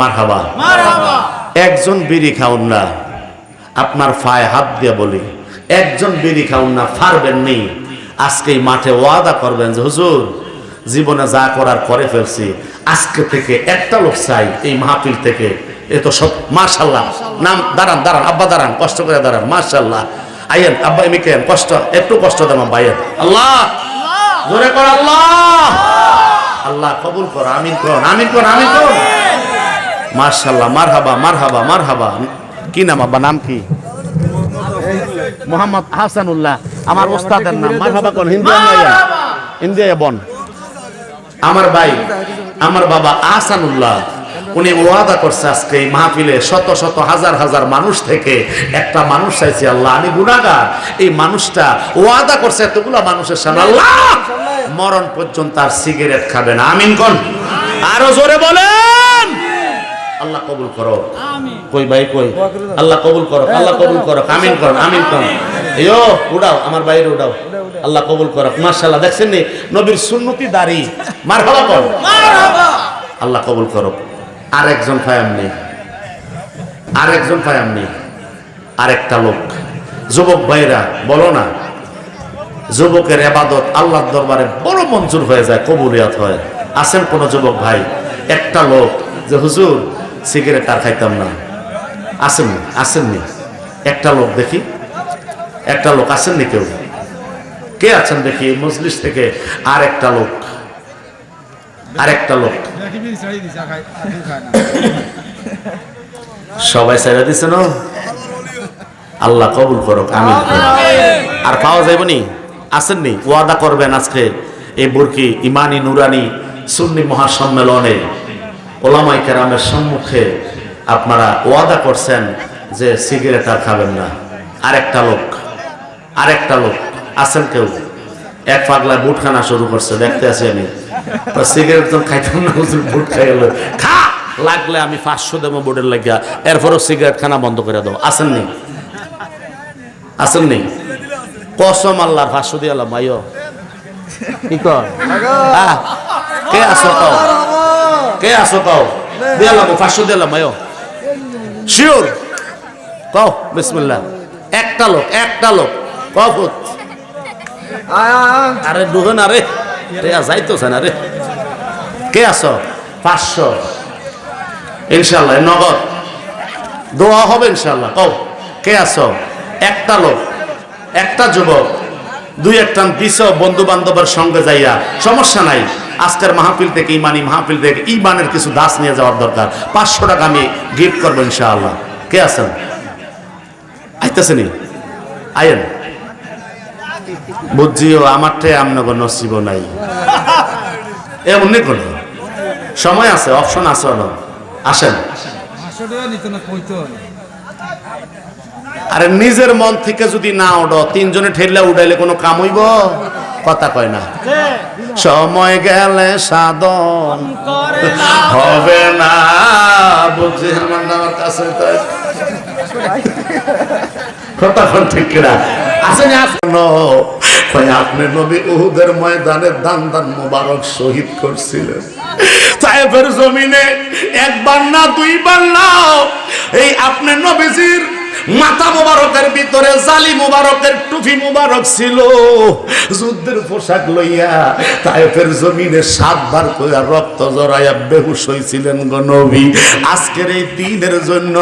মারহাবা। একজন বিড়ি খাউন না আপনার ফায় হাত দিয়ে বলি একজন বিড়ি খাউন না ফারবেন নেই আজকে মাঠে ওয়াদা করবেন যে হুজুর জীবনে যা করার করে ফেলছি আজকে থেকে একটা লোক চাই এই মাহফিল থেকে। এ তো সব মার্শাল্লাহ নাম দাঁড়ান দাঁড়ান আব্বা দাঁড়ান কষ্ট করে দাঁড়ান মার্শাল্লাহ আইয়েন আব্বা এমনি কেন? কষ্ট একটু কষ্ট দেন আব্বা আইয়েন। আল্লাহ! জোরে কর আল্লাহ! আল্লাহ কবুল কর আমিন কর আমিন কর আমিন কর। মার্শাল্লাহ মারহাবা মারহাবা মারহাবা। কি নাম আব্বা নাম কি? মোহাম্মদ হাসানুল্লাহ আমার ওস্তাদের নাম। মারহাবা কোন? হিন্দি হিন্দি বন। আমার ভাই আমার বাবা আহসানুল্লাহ উনি ওয়াদা করছে আজকে এই মাহফিলে শত শত হাজার হাজার মানুষ থেকে একটা মানুষ চাইছি আল্লাহ আমি গুনাগার এই মানুষটা ওয়াদা করছে এতগুলা মানুষের সামনে। আল্লাহ! মরণ পর্যন্ত আর সিগারেট খাবে না। আমিন কোন? আরও জোরে বলেন! আল্লাহ কবুল করো। কই ভাই কই? আল্লাহ কবুল করো আল্লাহ কবুল করো আমিন করো আমিন করো। এও উড়াও আমার বাইরে উড়াও। আল্লাহ কবুল করো। মাশাআল্লাহ দেখছেন নি? নবীর সুন্নতি দাড়ি। মারহাবা কর আল্লাহ কবুল করো। আরেকজন ফায়াম নেই। আরেকজন ফায়াম নেই। আরেকটা লোক। যুবক ভাইরা বলো না। যুবকের এবাদত আল্লাহর দরবারে বড় মঞ্জুর হয়ে যায় কবুলিয়াত হয়। আছেন কোন যুবক ভাই? একটা লোক যে হুজুর সিগারেট আর খাইতাম না। আসেননি আসেননি একটা লোক দেখি। একটা লোক আসেননি কেউ? কে আছেন দেখি? মজলিস থেকে আর একটা লোক। আর একটা লোক। সবাই ছেড়ে দিছে না? আল্লাহ কবুল করুক আমি আর পাওয়া যাইব নি? আসেননি ওয়াদা করবেন আজকে এই বুরকি ইমানি নুরানি সুন্নি মহাসম্মেলনে। ওলামাই কেরামের সম্মুখে আপনারা ওয়াদা করছেন যে সিগারেট আর খাবেন না। আরেকটা লোক আরেকটা লোক, আছেন কেউ? এক পাগলা বুট খানা শুরু করছে, দেখতে আছি আমি। তো সিগারেট তো খাইতাম না, হুজুর, বুট খাই গেল। খা! লাগলে আমি পাঁচশো দেবো বোর্ডের লাগিয়া, এরপরও সিগারেট খানা বন্ধ করে দেবো আসেননি আসেননি কসম আল্লাহর পাঁচশো দিয়ে আলাম আইও কি কর? কে আসো কও। কে আসো কও? দিলাম পাঁচশো দিলাম আয়ো। শিওর কও বিসমিল্লাহ। একটা লোক একটা লোক। কফুত আরে ডুবে না রে রেয়া যাইতো না রে। কে আছো? পাঁচশো। ইনশাল্লাহ নগদ। দোয়া হবে ইনশাল্লাহ কও কে আছো? একটা লোক একটা যুবক দুই একটা দিস বন্ধু বান্ধবের সঙ্গে যাইয়া। সমস্যা নাই। আজকের মাহফিল থেকে, ইমানি মাহফিল থেকে ইমানের কিছু দাস নিয়ে যাওয়ার দরকার। পাঁচশো টাকা আমি গিফট করব ইনশাআল্লাহ। কে আছেন? আইতেছেনি আয়েন। বুঝিও, আমার টে আমনগর নসিব নাই। এমনি করো সময় আছে, অপশন আছে না আসেন। আরে নিজের মন থেকে যদি না উঠো তিনজনে ঠেললে উঠাইলে কোনো কাম হইব? কথা কয় না। সময় গেলে সাধন হবে না। বুঝছি আমার কাছে কথা ঠিক নবী উহুদের ময়দানে দান মোবারক শহীদ করছিলেন। জমিনে একবার না, দুইবার না। এই আপনি নবীজির মাথা মোবারকের ভিতরে, জালি মোবারকের টুপি মোবারক ছিল। যুদ্ধের পোশাক লইয়া তায়েফের জমিনে সাতবার কইয়া রক্ত জড়াইয়া বেহুশ হইছিলেন গো নবী। আজকের এই দিনের জন্য,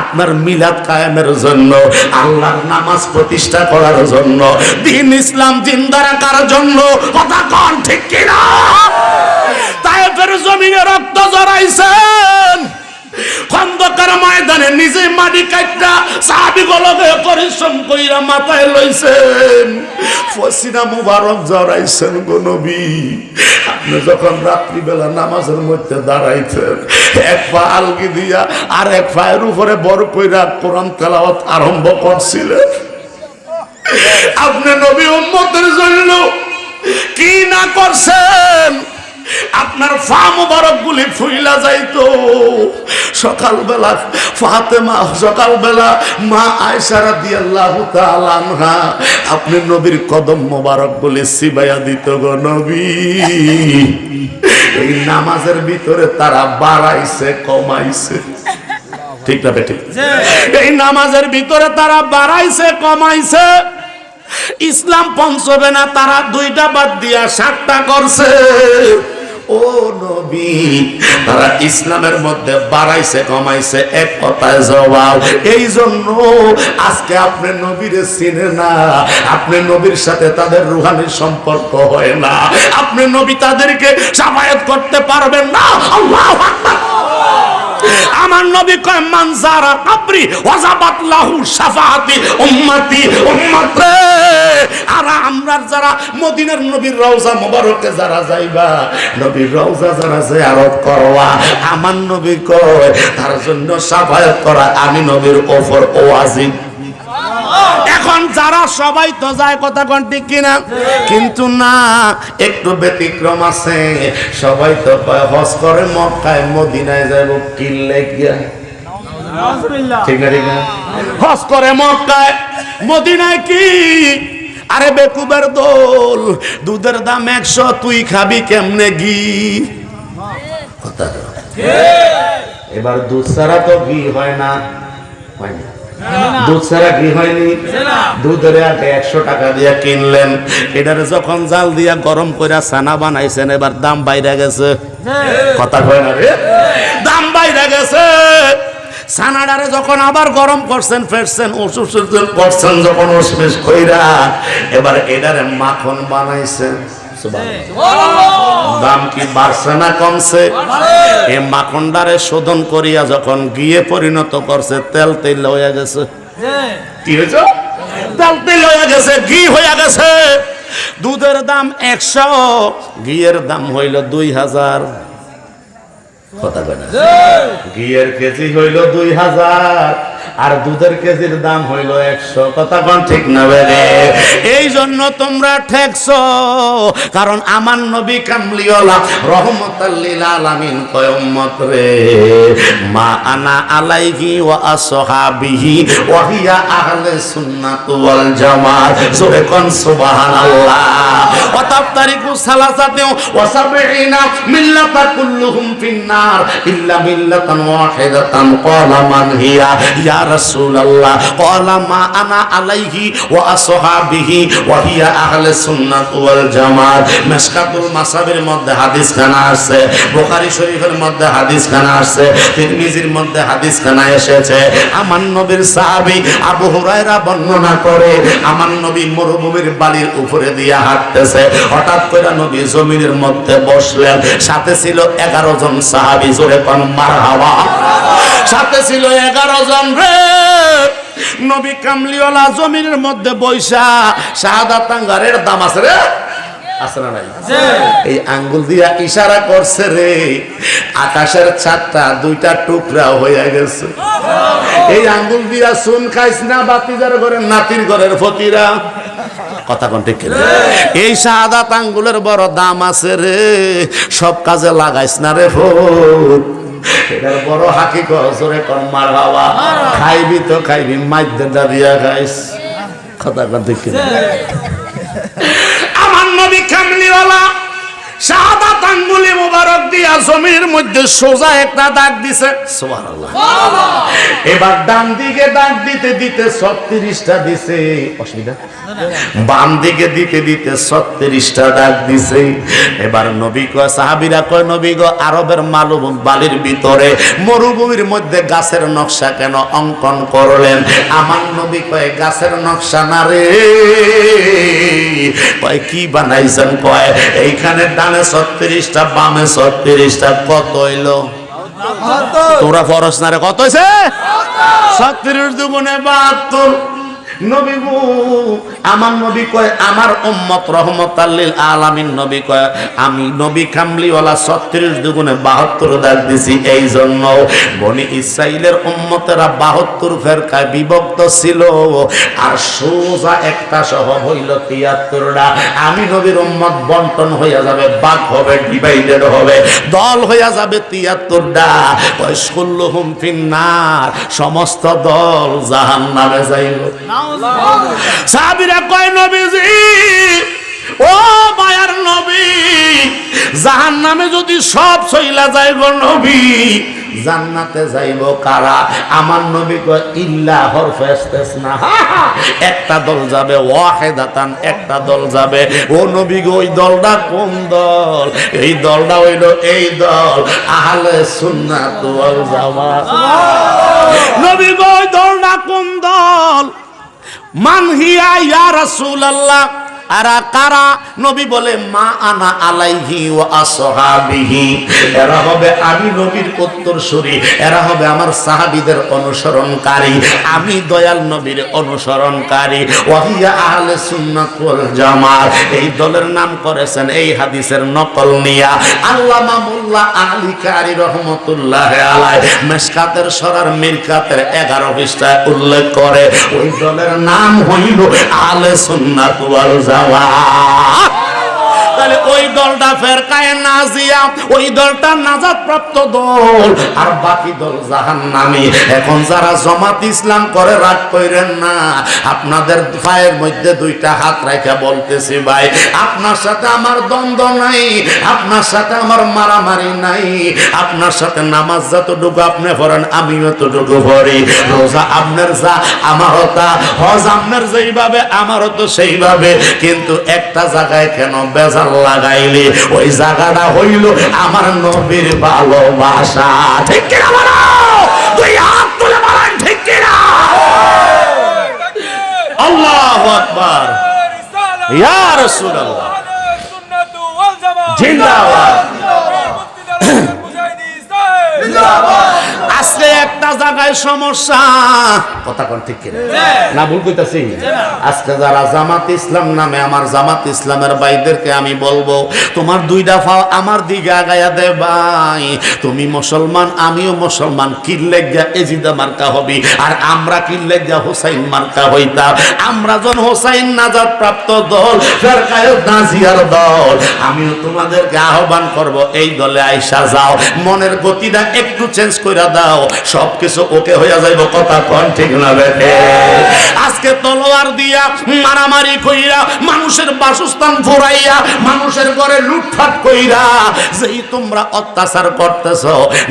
আপনার মিলাদ কায়েমের জন্য, আল্লাহর নামাজ প্রতিষ্ঠা করার জন্য, দিন ইসলাম জিন্দা রাখার জন্য, কথা কন ঠিক কিনা? তায়েফের জমিনে রক্ত জড়াইছেন। খন্দকার ময়দানে নিজে মাটি কাটটা সাহাবি গলকে পরিশ্রম কইরা মাথায় লইছেন। ফসিনা মুবারক জড়াইছেন গো নবী। আপনি যখন রাত্রিবেলা নামাজের মধ্যে দাঁড়াইছেন এক পা আলগি দিয়া আর এক পায়ের উপরে বড় কইরা কোরআন তেলাওয়াত আরম্ভ করছিলেন। আপনি নবী উম্মতের জন্য কি না করছেন? আপনার ফা মুবারক গুলি ফুইলা যাইতো। সকালবেলা ফাতেমা, সকালবেলা মা আয়সারা দিয়ে আল্লাহ আপনি নবীর কদম মোবারক বলে সিবাইয়া দিত গো নবী। এই নামাজের ভিতরে তারা বাড়াইছে, কমাইছে। ঠিক না বেঠিক? এই নামাজের ভিতরে তারা বাড়াইছে, কমাইছে। ইসলাম পঞ্চবে না, তারা দুইটা বাদ দিয়া সাতটা করছে। ও নবী, তারা ইসলামের মধ্যে বাড়াইছে, কমাইছে, এক কথায় জবাব এই জন্য আজকে আপনি নবীরে চিনে না, আপনি নবীর সাথে তাদের রুহানি সম্পর্ক হয় না, আপনি নবী তাদেরকে সাবায়াত করতে পারবেন না, আল্লাহ আমার নবী কয় মানজারা কাবরি, ওয়াজাবাত লাহু শাফাআতি উম্মতি, উম্মত আর আমরা যারা মদিনার নবীর রওজা মোবারকে যারা যাইবা, নবীর রওজা যারা জিয়ারত করবা, আমার নবী কয়, তার জন্য শাফায়াত করা। আমি নবীর ওপর ওয়াজিব এখন যারা সবাই তো যায় কথা কোন ঠিক কিনা? কিন্তু না একটু ব্যতিক্রম আছে। সবাই তো হজ করে মক্কায় মদিনায় যাব কিল্লে গিয়া ঠিক না ঠিক না? হজ করে মক্কায় মদিনায় কি? আরে বেকুবের দোল দুধের দাম একশো তুই খাবি কেমনে ঘি? কথা এবার দুধ ছাড়া তো ঘি হয় না। হয় না। দুধ ছাড়া কি হয়নি? দুধের আগে একশো টাকা দিয়ে কিনলেন। এটারে যখন জাল দিয়া গরম করে ছানা বানাইছেন এবার দাম বাইরে গেছে। কথা কয় না রে? দাম বাইরে গেছে। ছানাডারে যখন আবার গরম করছেন ফেরছেন ওষুধ করছেন যখন ওষুধ কইরা এবার এটারে মাখন বানাইছেন। দাম কি বাড়ছে না কমছে? এ মাখনডারে শোধন করিয়া যখন গিয়ে পরিণত করছে তেল তেল হয়ে গেছে। কি হয়েছে? তেল তেল হয়ে গেছে ঘি হয়ে গেছে। দুধের দাম একশো ঘিয়ের দাম হইল দুই হাজার। কথা না। ঘিয়ের কেজি হইল দুই হাজার। আর দুধের কেজির দাম হইল একশো। কথা কোন ঠিক না বেরে এই জন্য তোমরা ঠেকছো। কারণ আমার নবী কামলিওয়ালা রহমতাল্লিল আলামিন রে, মা আনা আলাইহি ওয়া আসহাবিহি ওয়া হিয়া আহলে সুন্নাত ওয়াল জামাত। কোন সুবহানাল্লাহ। ওয়া তাফতারিকু ওয়া সাবঈনা মিল্লাতা কুল্লুহুম ফিন্নার ইল্লা মিল্লাতান ওয়াহিদাতান। ক্বালা মান হিয়া? ইয়া রাসূলুল্লাহ। ক্বালা মা আনা আলাইহি ওয়া আসহাবিহি ওয়া আহলে সুন্নাত ওয়াল জামাত। মিশকাতুল মাসাবির মধ্যে হাদিস খানা আছে, বুখারী শরীফের মধ্যে হাদিস খানা আছে, তিরমিজির মধ্যে হাদিস খানা এসেছে। আমার নবীর সাহাবী আবু হুরায়রা বর্ণনা করে, আমার নবী মরুভূমির বালির উপরে দিয়া হাঁটতেছে। হঠাৎ করে নবী জমিনের মধ্যে বসলেন, সাথে ছিল এগারো জন সাহাবী, জোরে পান মার হাওয়া সাথে ছিল এগারো জন রে। নবী কামলিওয়ালা জমিনের মধ্যে বৈশা শাহাদা তাঙ্গারের দাম আছে রে। আছে না নাই? এই আঙ্গুল দিয়া ইশারা করছে রে। আকাশের চারটা দুইটা টুকরা হয়ে গেছে। এই আঙ্গুল দিয়া সুন খাইস না বাতিজার ঘরের নাতির ঘরের ফতিরা কথা কোন ঠিক? এই শাহাদাত আঙ্গুলের বড় দাম আছে রে। সব কাজে লাগাইস না রে ফোন এটার বড় হাকি জোরে কর, মার বাবা খাইবি তো খাইবি মাইদের দাঁড়িয়া খাইস কথা কথা? আমার নবী কামলিওয়ালা শাহাদাত আঙ্গুলি মুবারক দিয়া জমির মধ্যে সোজা একটা দাগ দিছে। সুবহানাল্লাহ। এবার ডান দিকে দাগ দিতে দিতে ছত্রিশটা দিছে। অসুবিধা? বাম দিকে দিতে দিতে ছত্রিশটা ডাক দিছে। এবার নবী কয় সাহাবিরা কয় নবী গো আরবের মালুম বালির ভিতরে মরুভূমির মধ্যে গাছের নকশা কেন অঙ্কন করলেন? আমার নবী কয় গাছের নকশা না রে। কয় কি বানাইছেন? কয় এইখানে ডানে ছত্রিশটা, বামে ছত্রিশটা, কত হইল? তোরা ফরস না রে, কত হয়েছে ছত্রিশ দুগুণে বাহাত্তর। নবী আমার নবী কয় আমার উম্মত রহমত আল্লিল আলামিন। নবী কয় আমি নবী কামলিওয়ালা ছত্রিশ দুগুণে বাহাত্তর দাগ দিছি এই জন্য বনি ইসরাইলের উম্মতেরা বাহাত্তর ফেরকায় বিভক্ত ছিল। আর সোজা একটা সহ হইল তিয়াত্তরটা। আমি নবীর উম্মত বন্টন হইয়া যাবে বাক হবে ডিভাইডেড হবে দল হইয়া যাবে তিয়াত্তরটা। কয় ষোল্লহুম ফিন্নার সমস্ত দল জাহান নামে যাইব সাহাবিরা কয় নবীজি? ও মায়ার নবী জাহান নামে যদি সব সইলা যায় গো নবী জান্নাতে যাইব কারা? আমার নবী কয় ইল্লা হরফেস্তেস না। একটা দল যাবে ওয়াহেদাতান একটা দল যাবে। ও নবী গো ওই দলটা কোন দল? এই দলটা হইল এই দল আহলে সুন্নাত ওয়াল জামাত। নবী গো ওই দলটা কোন দল? মানহিয়া ইয়া রাসূলুল্লাহ? আরা কারা? নবী বলে, মা আনা আলাইহি ওয়া আসহাবিহি। এরা হবে আমি নবীর উত্তরসূরি। এরা হবে আমার অনুসরণকারী। আমি দয়াল নবীর অনুসরণকারী। ওয়াহিয়া আহলে সুন্নাত ওয়াল জামাত। এই দলের নাম করেছেন, এই হাদিসের নকল নিয়া। আল্লামা মোল্লা আলী কারি রহমতুল্লাহ আলাই মেশকাতের সরার মিরকাতের 11 পৃষ্ঠায় উল্লেখ করে, ওই দলের নাম হইল আলে সুন্নাত ওয়াল জামাত। 啊。তাহলে ওই দলটা ফেরকায় নাজিয়া ওই দলটা নাজাত প্রাপ্ত দল। আর বাকি দল জাহান্নামী। এখন যারা জমাত ইসলাম করে, রাগ কইরেন না। আপনাদের পায়ের মধ্যে দুইটা হাত রেখে বলতেছি ভাই, আপনার সাথে আমার দ্বন্দ্ব নাই, আপনার সাথে আমার মারামারি নাই, আপনার সাথে নামাজ যতটুকু আপনি পড়েন, আমিও ততটুকু পড়ি। রোজা আপনার যা, আমারও তা। হজ আপনার যেইভাবে, আমারও তো সেইভাবে। কিন্তু একটা জায়গায় কেন বেজার লাগাইলি ওই জায়গাটা হইল আমার নবীর ভালোবাসা। ঠিক কিনা বলো? তুই হাত তুলে বলেন ঠিক কিনা? আল্লাহু আকবার। ইয়া রাসূলুল্লাহ। জিন্দাবাদ। আজকে একটা জায়গায় সমস্যা। কথা কোন ঠিক কিনা? না ভুল কইতাছি। আজকে যারা জামাত ইসলাম নামে আমার জামাত ইসলামের ভাইদেরকে আমি বলব তোমার দুইটা ফাও আমার দিকে আগায়া দে ভাই। তুমি মুসলমান আমিও মুসলমান কিল্লে গিয়া এজিদা মার্কা হবি? আর আমরা কিল্লে গিয়া হোসাইন মার্কা হইতাম? আমরা জন হোসাইন নাজাত প্রাপ্ত দল ফেরকায় নাজিয়ার দল। আমিও তোমাদেরকে আহ্বান করব এই দলে আইসা যাও। মনের গতিটা একটু চেঞ্জ কইরা দাও। সবকিছু ওকে হইয়া যাইব, কথা কোন, ঠিক না বেঠে? আজকে তলোয়ার দিয়া মারামারি কইরা, মানুষের বাসস্থান ফুরাইয়া মানুষের ঘরে লুটফাট কইরা, যেই তোমরা অত্যাচার করতেছ,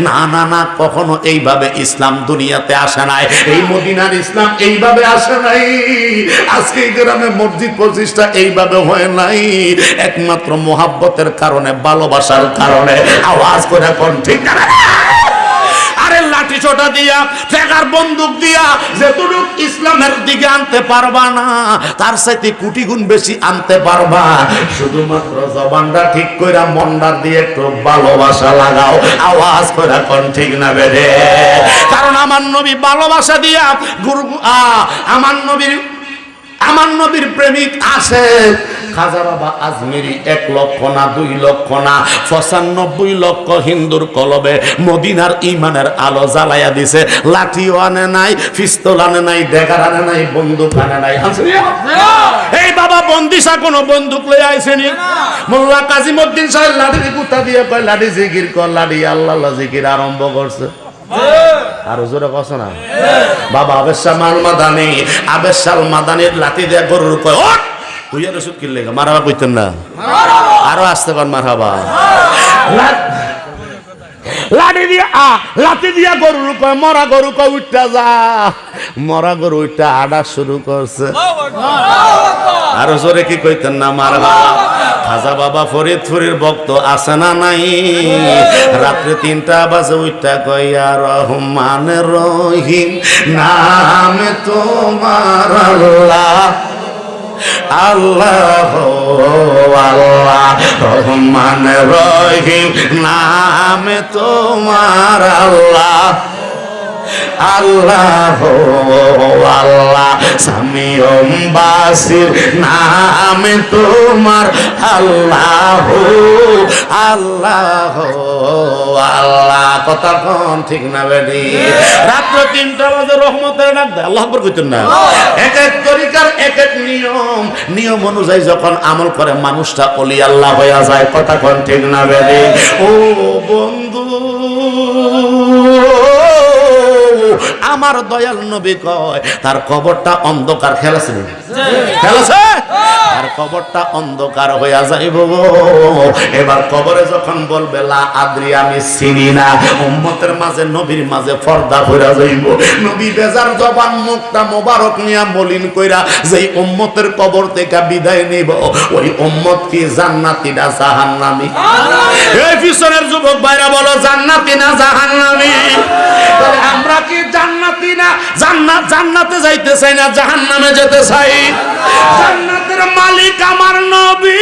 না না না, কখনো এইভাবে ইসলাম দুনিয়াতে আসে নাই। এই মদিনার ইসলাম এইভাবে আসে নাই। আজকে গ্রামে মসজিদ প্রতিষ্ঠা এইভাবে হয় নাই। একমাত্র মোহাব্বতের কারণে, ভালোবাসার কারণে। আওয়াজ করে কোন, ঠিক না লাঠি ছোটা দিয়া ঠেকার বন্দুক দিয়া, যেতুটুক ইসলামের দিকে আনতে পারবা না, তার সাথে কোটি গুণ বেশি আনতে পারবা। শুধুমাত্র জবানটা ঠিক কইরা মন্ডার দিয়ে একটু ভালোবাসা লাগাও, আওয়াজ কইরা কোন ঠিক না বেড়ে? কারণ আমার নবী ভালোবাসা দিয়া গুরু আমার নবীর আমার নবীর প্রেমিক আছে। খাজা বাবা আজমেরি এক লক্ষ না, দুই লক্ষ না, পঁচানব্বই লক্ষ হিন্দুর কলবে মদিনার ইমানের আলো জ্বালাইয়া দিছে। লাঠিও আনে নাই, পিস্তল আনে নাই ডেগার আনে নাই, বন্দুক আনে নাই। এই বাবা বন্দিশা কোন বন্দুক লই আইছেনি মোল্লা কাজিমউদ্দিন সাহেব লাঠি কুত্তা দিয়ে কয়, লাঠি জিকির কর আল্লাহ আল্লাহ জিকির আরম্ভ করছে। আরও জোরে কস না। বাবা আবেশা মাল মাদানি আবেশাল মাদানির লাতি দিয়ে গরুর কয় ওঠ! হুইয়া রসুদ কিনলে মারাবা কইতেন না। আরও আসতে পার মারাবা লাঠি দিয়া, আ, লাঠি দিয়া গরুর কয় মরা গরু কয় উঠটা যা। মরা গরু উঠটা আডা শুরু করছে। আরও জোরে কি কইতেন না, মার বাবা? খাজা বাবা ফরিদপুরের ভক্ত আছে না নাই? রাত্রে তিনটা বাজে উঠটা কইয়া রহমান রহিম, নামে তোমার আল্লাহ আল্লাহ আল্লাহ রহমান রহিম নামে তোমার আল্লাহ। আল্লাহ আল্লাহ সামিয়ম বাসির নামে তোমার আল্লাহ আল্লাহ আল্লাহ। কথা কোন ঠিক না বেডি রাত্র তিনটা বাজে রহমতের ডাক আল্লাহ আকবার কইতেন না। এক এক তরিকার এক এক নিয়ম। নিয়ম অনুযায়ী যখন আমল করে মানুষটা অলি আল্লাহ হইয়া যায়। কথা কোন ঠিক না বেডি ও বন্ধু 何? আমার দয়াল নবী কয় তার কবরটা অন্ধকার খেলাছে খেলাছে? আর কবরটা অন্ধকার হইয়া যাইব। এবার কবরে যখন বলবে লা আদ্রি আমি চিনি না। উম্মতের মাঝে নবীর মাঝে পর্দা হইয়া যাইব। নবী বেজার জবান মুখটা মোবারক নিয়া মলিন কইরা যেই উম্মতের কবর থেকে বিদায় নিব ওই উম্মত কি জান্নাতি না জাহান্নামী? এই পিছনের যুবক ভাইরা বলো জান্নাতি না জাহান্নামী? তাহলে আমরা কি জান্নাতি না? জান্নাত জান্নাতে যাইতে চাই না জাহান্নামে যেতে চাই। জান্নাতের মালিক আমার নবী।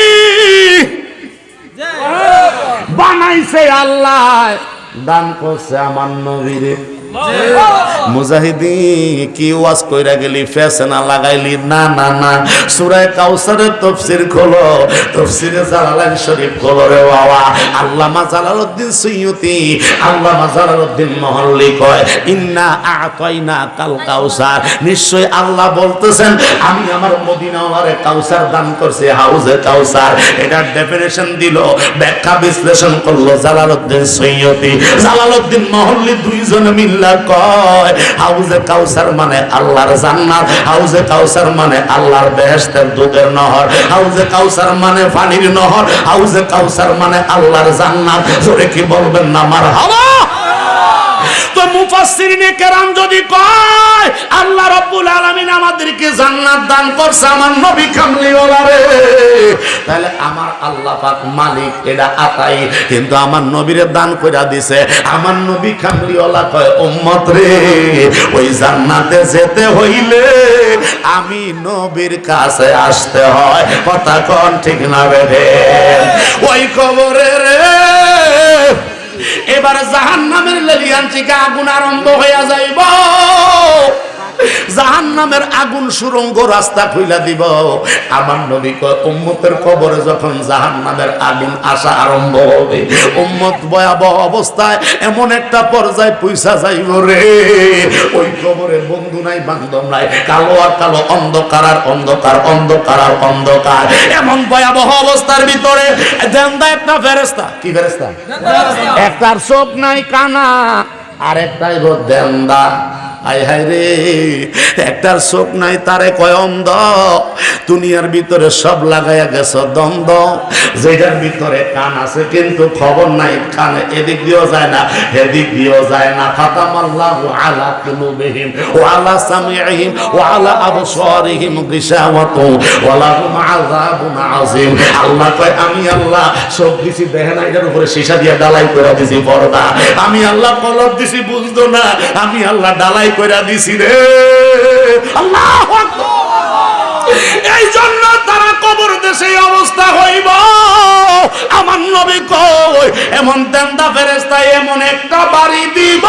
বানাইছে আল্লাহ। দান করছে আমার নবীরে। সুয়ুতি নিশ্চয় আল্লাহ বলতেছেন, আমি আমার মদিনাওয়ালারে কাউসার দান করছি, হাউজে কাউসার এটার ডেফিনেশন দিল, ব্যাখ্যা বিশ্লেষণ করল জালালউদ্দিন সৈয়দি জালালউদ্দিন মহল্লি দুইজন মিল্লা কয়, হাউজে কাউসার মানে আল্লাহর জান্নাত, হাউজে কাউসার মানে আল্লাহর বেহেশতের দুধের নহর, হাউজে কাউসার মানে পানির নহর, হাউজে কাউসার মানে আল্লাহর জান্নাত। জোরে কি বলবেন না আমার হাওয়া তো মুফাসসিরিনে কেরাম যদি কয়, আল্লাহ রাব্বুল আলামিন আমাদেরকে জান্নাত দান করছে আমার নবী কামলিওয়ালা রে। তাহলে আমার আল্লাহ পাক মালিক, এটা আতাই। কিন্তু আমার নবীরে দান কইরা দিছে, আমার নবী কামলিওয়ালা কয়, উম্মত রে, ওই জান্নাতে যেতে হইলে আমি নবীর কাছে আসতে হয়। কথা কোন ঠিক না বেদে ওই কবরে এবার জাহান নামের লেলিয়ান থেকে আগুন আরম্ভ হইয়া যাইব। জাহান নামের আগুন সুরঙ্গ রাস্তা খুইলা দিব। আমার নবী উম্মতের কবরে যখন জাহান নামের আগুন আসা আরম্ভ হবে উম্মত ভয়াবহ অবস্থায় এমন একটা পর্যায়ে পয়সা যাইব রে। ওই কবরে বন্ধু নাই বান্ধব নাই কালো আর কালো অন্ধকার আর অন্ধকার অন্ধকার আর অন্ধকার। এমন ভয়াবহ অবস্থার ভিতরে দেন্দা একটা ফেরেস্তা কি ফেরেস্তা একটার চোখ নাই কানা আর একটাই দেন্দা। হাই হাই রে, একটার চোখ নাই, তারে কয় অন্ধ। দুনিয়ার ভিতরে সব লাগাইয়া গেছ, দ্বন্দ্ব। যেটার ভিতরে কান আছে, কিন্তু খবর নাই, কান এদিক দিয়েও যায় না এদিক দিয়েও যায় না। ফাতামাল্লাহু আলা কুলুবিহিম, ওয়া আলা সামিইহিম, ওয়া আলা আবসারিহিম গিশাওয়াতু ওয়া লাহুম আযাবুন আযীম। আল্লাহ কয়, আমি আল্লাহ সব দিছি, দেখে না, এটার উপরে সীসা দিয়ে ডালাই করে দিছি পর্দা। আমি আল্লাহ কলব দিছি, বুঝতো না, আমি আল্লাহ ডালাই করে দিছি রে। আল্লাহু এই জন্য তারা কবর দেশে অবস্থা হইব। আমার নবী কই, এমন তেন্দা ফেরেস্তা এমন একটা বাড়ি দিব।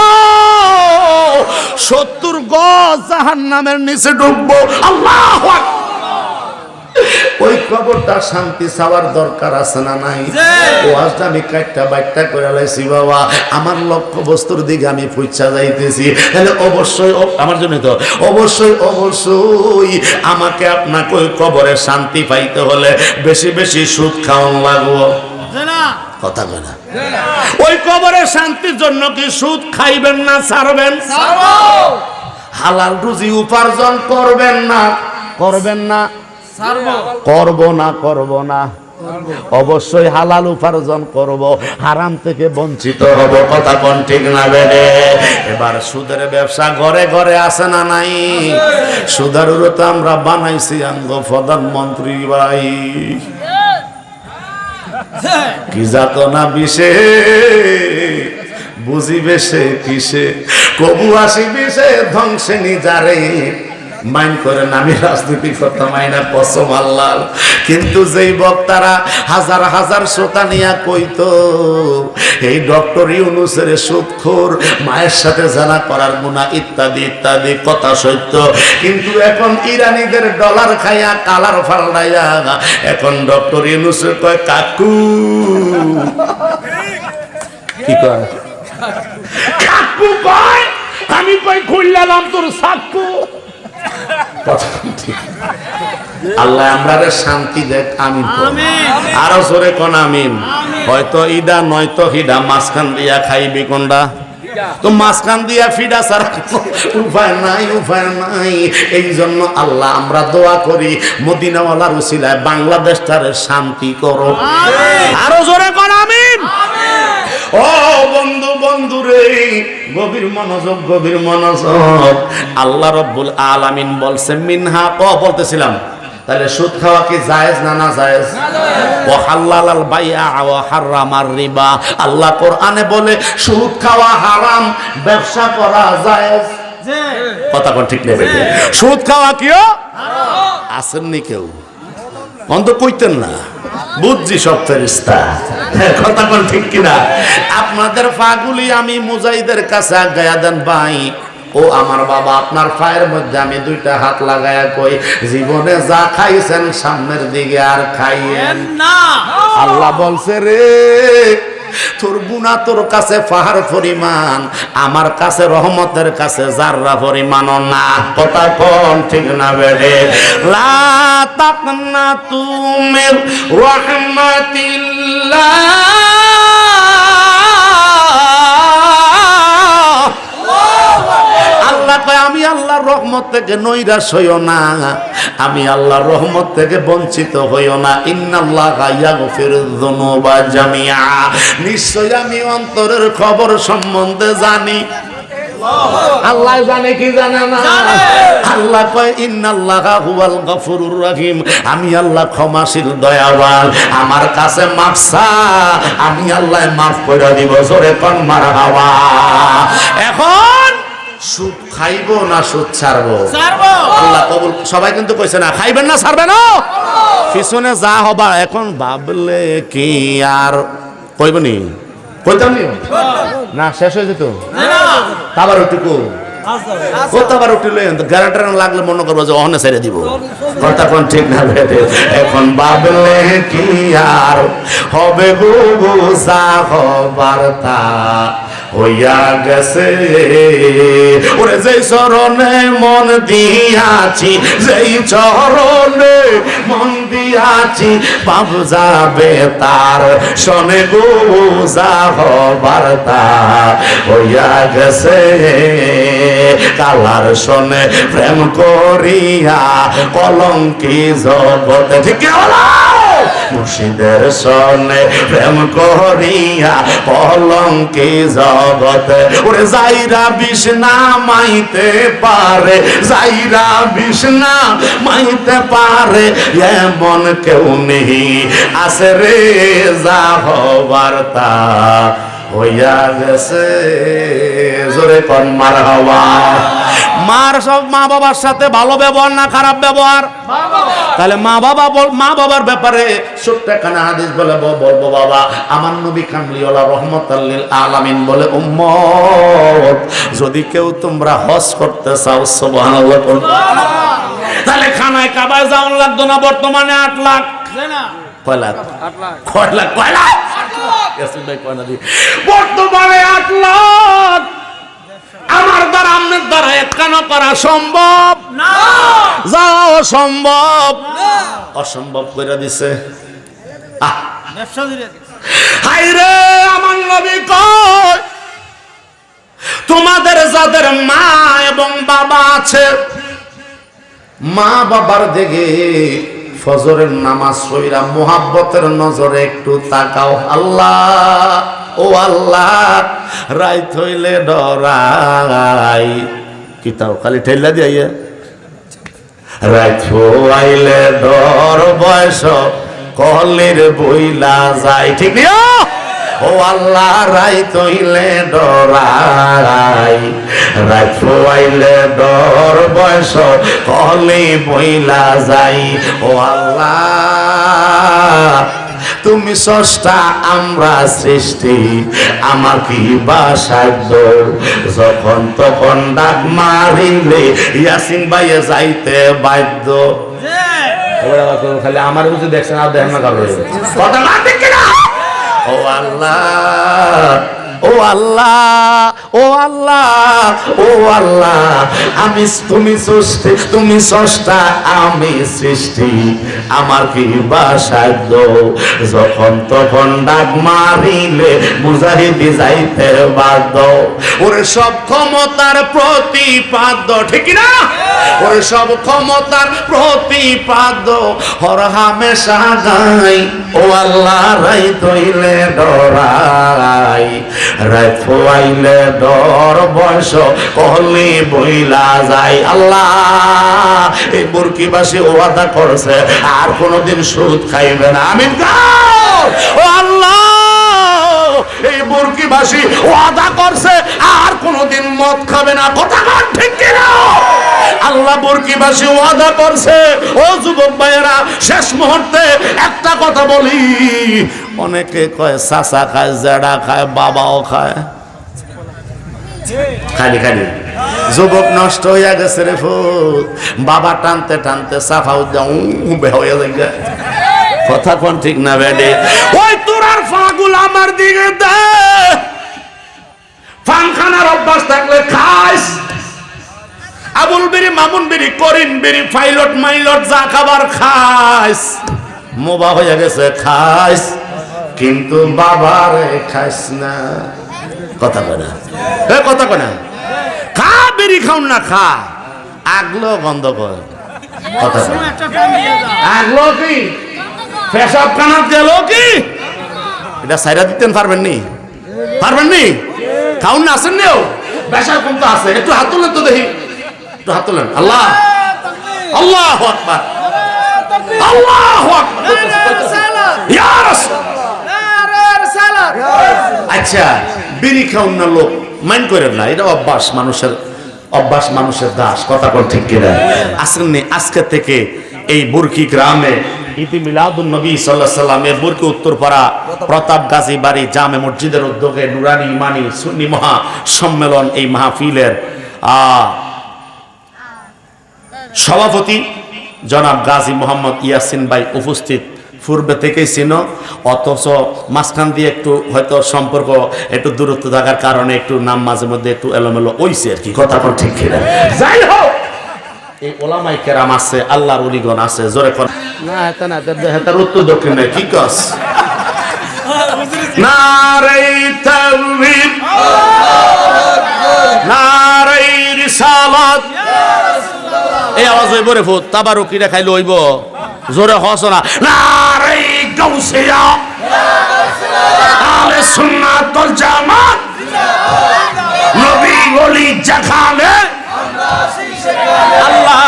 সত্তর গজ জাহান নামের নিচে ডুববো আল্লাহ ওই খবরটা শান্তি চাওয়ার দরকার আছে না নাই? ও আজটা আমি কাটটা বাইটটা করে লাইছি বাবা। আমার লক্ষ্য বস্তুর দিকে আমি ফুচ্ছা যাইতেছি। তাহলে অবশ্যই আমার জন্য তো অবশ্যই অবশ্যই আমাকে আপনাকে ওই কবরে শান্তি পাইতে হলে বেশি বেশি সুদ খাওয়ান লাগবো। কথা কয় না? ওই কবরে শান্তির জন্য কি সুদ খাইবেন না ছাড়বেন? হালাল রুজি উপার্জন করবেন না। করবেন না। করব না করব না। অবশ্যই হালাল উপার্জন করব, হারাম থেকে বঞ্চিত হব, কথা কোন ঠিক না বেড়ে। এবার সুদের ব্যবসা ঘরে ঘরে আসে না নাই? সুদের তো আমরা বানাইছি আঙ্গ প্রধানমন্ত্রী ভাই। কি যাত না বিষে? বুঝিবে সে কিসে? কবু আসিবে সে ধ্বংসে নিজারে মাইন করে আমি রাজনীতি করতাম আইনা কসম আল্লাহ কিন্তু যেই বক্তারা হাজার হাজার শ্রোতা নিয়া কইতো এই ডক্টর ইউনুসের সুৎখোর মায়ের সাথে জানা করার গুণা ইত্যাদি ইত্যাদি কথা সত্য। কিন্তু এখন ইরানিদের ডলার খাইয়া কালার ফাল্লাইয়া এখন ডক্টর ইউনুসের কয় কাকু। কি কয়? কাকু কয়? আমি কই খুললাম তোর ঠিক। আল্লাহ শান্তি দেখ আমিন আরও জোরে কোন আমিন? হয়তো নয়তো হিডা মাঝখান দিয়া খাইবি কোনটা তো মাঝখান দিয়া ফিডা ছাড়া উপায় নাই উপায় নাই। এই জন্য আল্লাহ আমরা দোয়া করি মদিনাওয়ালার উসিলায় বাংলাদেশটারে শান্তি করো। আরও জোরে কর আমিন। ও বন্ধু বন্ধু রে গভীর মনোযোগ গভীর মনোযোগ। আল্লাহ রব্বুল আলামিন বলছে মিনহা ও বলতেছিলাম তাহলে সুদ খাওয়া কি জায়েজ না না জায়েজ? ও হাল্লালাল বাইআ ওয়া হারামার রিবা। আল্লাহ কোরআনে বলে সুদ খাওয়া হারাম ব্যবসা করা জায়েজ। কথা কোন ঠিক নেবে সুদ খাওয়া কিও আসেননি কেউ। অন্ত কইতেন না বুঝছি সব ফেরিস্তা কথা বল ঠিক কিনা? আপনাদের ফাগুলি আমি মুজাইদের কাছে আগায়া দেন ভাই। ও আমার বাবা আপনার পায়ের মধ্যে আমি দুইটা হাত লাগায়া কই জীবনে যা খাইছেন সামনের দিকে আর খাইয়েন। না। আল্লাহ বলছে রে তোর তোর কাছে পাহাড় পরিমাণ, আমার কাছে রহমতের কাছে জাররা পরিমাণ না। কথা কোন ঠিক না বেড়ে? লা তাকনা তুমি রহমাতিল্লাহ। আল্লাহর রহমত থেকে নৈরাশ হইও না। আমি আল্লাহর রহমত থেকে বঞ্চিত হইও না। ইন্নাল্লাহ ইয়াগফির যুনুবা জামিআ। নিশ্চয় আমি অন্তরের খবর সম্বন্ধে জানি। জানে কি জানে আল্লাহ কয়, ইন্নাল্লাহ হুয়াল গফুরুর আমি আল্লাহ ক্ষমাশীল, দয়াবান। আমার কাছে মাফসা আমি আল্লাহ মাফ করে দিব, জোরে কোন মারহাবা। এখন সুদ খাইবো না সুদ ছাড়বো? আল্লাহ কবুল সবাই কিন্তু কইছে না খাইবেন না ছাড়বেন না। পিছনে যা হবার এখন ভাবলে কি আর কইবনি কইতাম নি? না শেষ হয়ে যেত। আবার ওটুকু কতবার উঠিল গ্যারান্টার লাগলে মনে করব যে অহনে ছেড়ে দিব। কথা কোন ঠিক না এখন ভাবলে কি আর হবে গো বুঝা হবার তা। হইয়া গেছে। ওরে যেই চরণে মন দিয়াছি, যেই চরণে মন দিয়াছি পাব যাবে তার, শনে গোজা হবার তা হইয়া গেছে, কালার শনে প্রেম করিয়া কলঙ্কি জগতে ঠিক হলো মুর্শিদের সনে প্রেম করিয়া কলঙ্কি জগতে। ওরে যাইরা বিষ্ণা মাইতে পারে যাইরা বিষ্ণা মাইতে পারে, এমন কেউ নেই। আছে রে যা হবার তা হইয়া গেছে। জোরে কন মার হওয়া মার সব মা বাবার সাথে ভালো ব্যবহার না খারাপ ব্যবহার? তাহলে মা বাবা মা বাবার ব্যাপারে ছোট্ট এখানে হাদিস বলে বলব বাবা। আমার নবী কামলিওয়ালা রহমত আলামিন বলে উম্মত যদি কেউ তোমরা হজ করতে চাও সুবহানাল্লাহ বলো। তাহলে খানায় কাবায় যাওয়ার লাগতো না বর্তমানে আট লাখ। কয় লাখ? কয় লাখ কয়। বর্তমানে আট লাখ। আমার দ্বারা আপনার দ্বারা একখানা করা সম্ভব? না। যাও সম্ভব। অসম্ভব করে দিছে। হাই রে আমার নবী কয় তোমাদের যাদের মা এবং বাবা আছে মা বাবার দিকে ফজরের নামাজ সইরা মোহাব্বতের নজরে একটু তাকাও, আল্লাহ, ও আল্লাহ, রাইত হইলে ডরাই। কিতাও খালি ঠেলা দিয়ে রাইত আইলে ডর বয়স, কলের বইলা যায়। ঠিক নিও ও আল্লাহ রাই তৈলে ডরাই। রাত আইলে ডর বয়স কলে বইলা যাই। ও আল্লাহ তুমি সষ্টা আমরা সৃষ্টি। আমার কি বা সাধ্য? যখন তখন ডাক মারিলে ইয়াসিন বাইয়ে যাইতে বাধ্য। খালি আমার বুঝে দেখছেন আর দেখেন না কথা না কিনা ও আল্লাহ। ও আল্লাহ ও আল্লাহ ও আল্লাহ, আমি তুমি সৃষ্টি, তুমি স্রষ্টা, আমি সৃষ্টি। আমার কি বা সাধ্য যখন তখন ডাক মারিলে মুজাহিদি যাইতে বাধ্য। ওরে সব ক্ষমতার প্রতিপাদ্য, ঠিক না ওরে সব ক্ষমতার প্রতিপাদ্য, হর হামেশা গাই ও আল্লাহ রাই তৈলে ডরাই। রাই ফোয়াইলে ডর বয়স কহলি বইলা যায় আল্লাহ। এই বুরকিবাসী ওয়াদা করছে, আর কোনোদিন সুদ খাইবে না। আমিন ও আল্লাহ, এই বুরকিবাসী ওয়াদা করছে, আর কোনোদিন মদ খাবে না। কথা ঠিক কিনা? আল্লাহ বুরকিবাসী ওয়াদা করছে, ও যুবক ভাইয়েরা, শেষ মুহূর্তে একটা কথা বলি অনেকে কয়, চাচা খায়, জেডা খায়, বাবাও খায়। খালি খালি। যুবক নষ্ট হইয়া গেছে রে ফুট বাবা টানতে টানতে সাফা উদ্যান হয়ে যায় কথা কোন ঠিক না, বেডে? ওই তোরার ফাগুল আমার দিকে দে। ফান খানার অভ্যাস থাকলে খাইস। আবুল বিরি, মামুন বিরি করিন বিরি, পাইলট, মাইলট, যা খাবার খাইস। মোবা হয়ে গেছে, খাইস। কিন্তু বাবারে খাস না। কথা কয় না। কথা কয় না। খা বেরি খাউন না খা। আগলো বন্ধ কর। কথা আগলো কি? পেশাব কানা গেল কি? এটা সাইরা দিতেন পারবেন নি? পারবেন নি? খাউন না আসেন নিও পেশাব কম তো আছে? একটু হাত তুলেন তো দেখি। একটু হাত তুলেন। আল্লাহ। আল্লাহ আকবার। আল্লাহ আকবার। ইয়া রাসূল। আচ্ছা বিড়ি খাউন না লোক, মাইন্ড করেন না, এটা অভ্যাস মানুষের অভ্যাস মানুষের দাস, কথা কোন ঠিক কিনা? আসেন আজকে থেকে এই বুরকি গ্রামে ইতি মিলাদুন নবী সাল্লাহ সাল্লামের বুরকি উত্তরপাড়া প্রতাপ গাজী বাড়ি জামে মসজিদের উদ্যোগে নুরানি, ইমানি, সুন্নি মহা সম্মেলন এই মাহফিলের আহ সভাপতি জনাব গাজী মোহাম্মদ ইয়াসিন ভাই উপস্থিত। পূর্বে থেকেই ছিল অথচ মাঝখান দিয়ে একটু হয়তো সম্পর্ক একটু দূরত্ব থাকার কারণে একটু নাম মাঝে মধ্যে একটু এলোমেলো ওইছে আর কি কথা কোন ঠিক কিনা? যাই হোক! এই ওলামাই কেরাম আছে আল্লাহর অলিগণ আছে জোরে কর। না এটা না হেতার উত্তর দক্ষিণ নাই কি কস? নারাই তাওহীদ নারাই রিসালাত। এই আওয়াজ হইব রে ফুট তাবারুকি রে খাইলে হইব। জোরে হস না নারে গাউসিয়া। আলে সুন্নাত ওয়াল জামাত। নবী ওলি যেখানে। আল্লাহ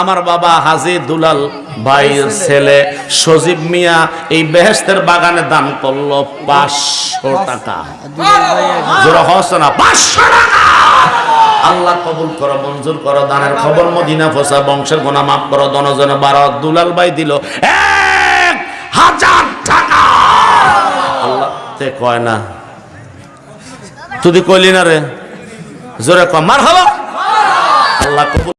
আমার বাবা হাজি দুলাল ভাইয়ের ছেলে সজীব মিয়া এই বেহেস্তের বাগানে দান করল পাঁচশো টাকা। জোরে হস না পাঁচশো টাকা। আল্লাহ কবুল করো, মঞ্জুর করো, দানের খবর মদিনা ফসা, বংশের গোনা মাফ করো দনজন বারো দুলাল ভাই দিল, এক হাজার টাকা। আল্লাহ তে কয় না। তুই কইলি না রে? জোরে কমার হলো আল্লাহ কবুল